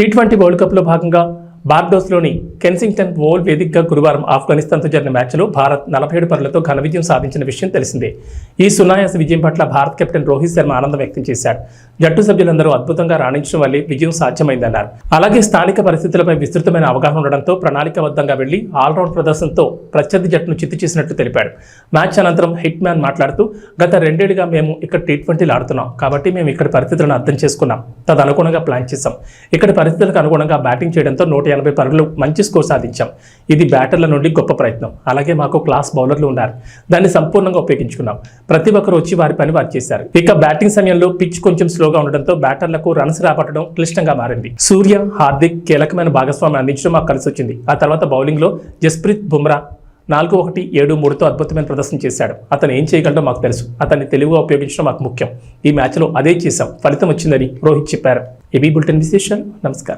T twenty world కప్లో భాగంగా బార్డోస్లోని Kensington whole వేదికగా గురువారం ఆఫ్ఘనిస్తాన్తో జరిగిన మ్యాచ్లో భారత్ నలభై ఏడు పరులతో ఘన విజయం సాధించిన విషయం తెలిసిందే. ఈ సునాయాస విజయం పట్ల భారత్ కెప్టెన్ రోహిత్ శర్మ ఆనందం వ్యక్తం చేశాడు. జట్టు సభ్యులందరూ అద్భుతంగా రాణించడం వల్లే విజయం సాధ్యమైందన్నారు. అలాగే స్థానిక పరిస్థితులపై విస్తృతమైన అవగాహన ఉండడంతో ప్రణాళికాబద్ధంగా వెళ్ళి ఆల్రౌండ్ ప్రదర్శనతో ప్రత్యర్థి జట్టును చిత్తు చేసినట్టు తెలిపాడు. మ్యాచ్ అనంతరం హిట్ మ్యాన్ మాట్లాడుతూ గత రెండేళ్ళుగా మేము ఇక్కడ టీ ట్వంటీలు ఆడుతున్నాం. కాబట్టి మేము ఇక్కడ పరిస్థితులను అర్థం చేసుకున్నాం. తదనుగుణంగా ప్లాన్ చేశాం. ఇక్కడ పరిస్థితులకు అనుగుణంగా బ్యాటింగ్ చేయడంతో నూట ఎనభై పరుగులు మంచి స్కోర్ సాధించాం. ఇది బ్యాటర్ల నుండి గొప్ప ప్రయత్నం. అలాగే మాకు క్లాస్ బౌలర్లు ఉన్నారు. దాన్ని సంపూర్ణంగా ఉపయోగించుకున్నాం. ప్రతి ఒక్కరు వచ్చి వారి పని వారు చేశారు. ఇక బ్యాటింగ్ సమయంలో పిచ్ కొంచెం స్లోగా ఉండడంతో బ్యాటర్లకు రన్స్ రాబట్టడం క్లిష్టంగా మారింది. సూర్య హార్దిక్ కీలకమైన భాగస్వామి అందించడం మాకు కలిసి వచ్చింది. ఆ తర్వాత బౌలింగ్లో జస్ప్రీత్ బుమ్రా నాలుగు ఒకటి ఏడు మూడుతో అద్భుతమైన ప్రదర్శన చేశాడు. అతను ఏం చేయగలడో మాకు తెలుసు. అతన్ని తెలివిగా ఉపయోగించడం మాకు ముఖ్యం. ఈ మ్యాచ్లో అదే చేశాం. ఫలితం వచ్చిందని రోహిత్ చెప్పారు. ఏబీ బులెటిన్ విశేషాలు. నమస్కారం.